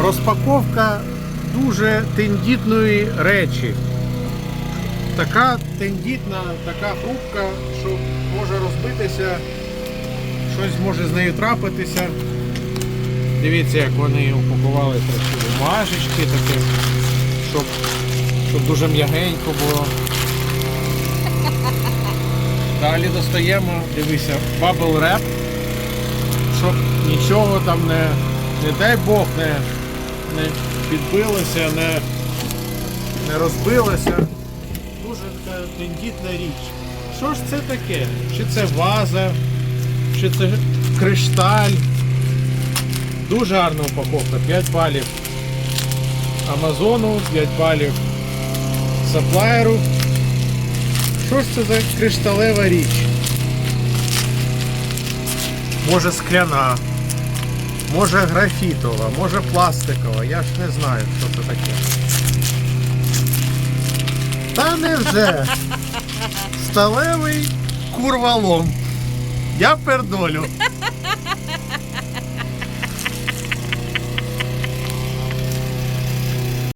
розпаковка дуже тендітної речі. Така тендітна, така хрупка, що може розбитися, щось може з нею трапитися. Дивіться, як вони упакували такі бумажечки, таке, щоб, щоб дуже м'ягенько було. Далі достаємо, дивися, bubble wrap, щоб нічого там не, не дай Бог, не, не підбилося, не, не розбилося. Дуже така тендітна річ. Що ж це таке? Чи це ваза, чи це кришталь? Дуже гарна упаковка, 5 балів Амазону, 5 балів саплаєру. Що ж це за кришталева річ? Може скляна, може графітова, може пластикова, я ж не знаю, що це таке. Та невже? Сталевий курвалом. Я пердолю.